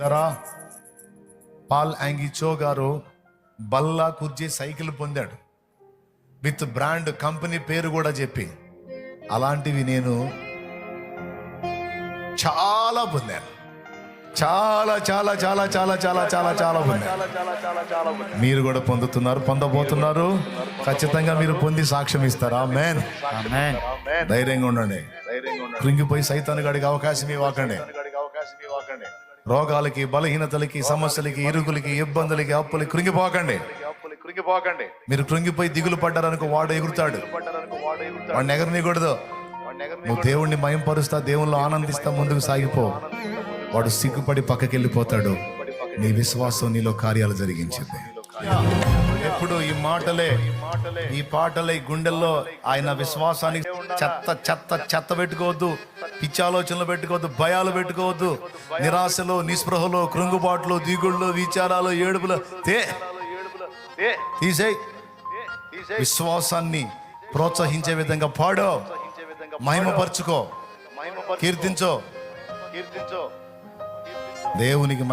లరా పాల్ యాంగిచో గారు బల్లా కుర్జీ సైకిల్ పొందాడు. విత్ బ్రాండ్ కంపెనీ పేరు కూడా చెప్పి అలాంటివి నేను చాలా పొందాను. చాలా చాలా చాలా చాలా చాలా చాలా చాలా పొందాను. మీరు కూడా పొందుతున్నారు పొందబోతున్నారు. ఖచ్చితంగా మీరు పొంది సాక్ష్యం ఇస్తారా? మేన్ ఆమేన్ ధైర్యంగా ఉండండి. కృంగిపోయి సైతాన్ని గడికి అవకాశం ఇవ్వకండి. రోగాలకి బలహీనతలకి సమస్యలకి ఇరుగులకి ఇబ్బందులకి అప్పులకి కృంగిపోకండి. కృంగిపోకండి. మీరు కృంగిపోయి దిగులు పడ్డారనుకో వాడు ఎగురుతాడు. వాడిని ఎగరనీయకూడదు. నువ్వు దేవుణ్ణి మయంపరుస్తా దేవుళ్ళు ఆనందిస్తా ముందుకు సాగిపో. వాడు సిగ్గుపడి పక్కకి వెళ్ళిపోతాడు నీ విశ్వాసం నీలో కార్యాలు జరిగించింది. ఎప్పుడు ఈ మాటలే ఈ పాటలే గుండెల్లో ఆయన విశ్వాసానికి చెత్త చెత్త చెత్త పెట్టుకోవద్దు పిచ్చి ఆలోచనలు పెట్టుకోవద్దు భయాలు పెట్టుకోవద్దు నిరాశలో నిస్పృహలో కృంగుబాట్లు దిగుళ్ళు విచారాలు ఏడుపులు తే ఏ, తీసేయ్ తీసేయ్. విశ్వాసాన్ని ప్రోత్సహించే విధంగా పాడో మహిమపరుచుకో మహిమపరచు. కీర్తించో కీర్తించు దేవునికి మహిమ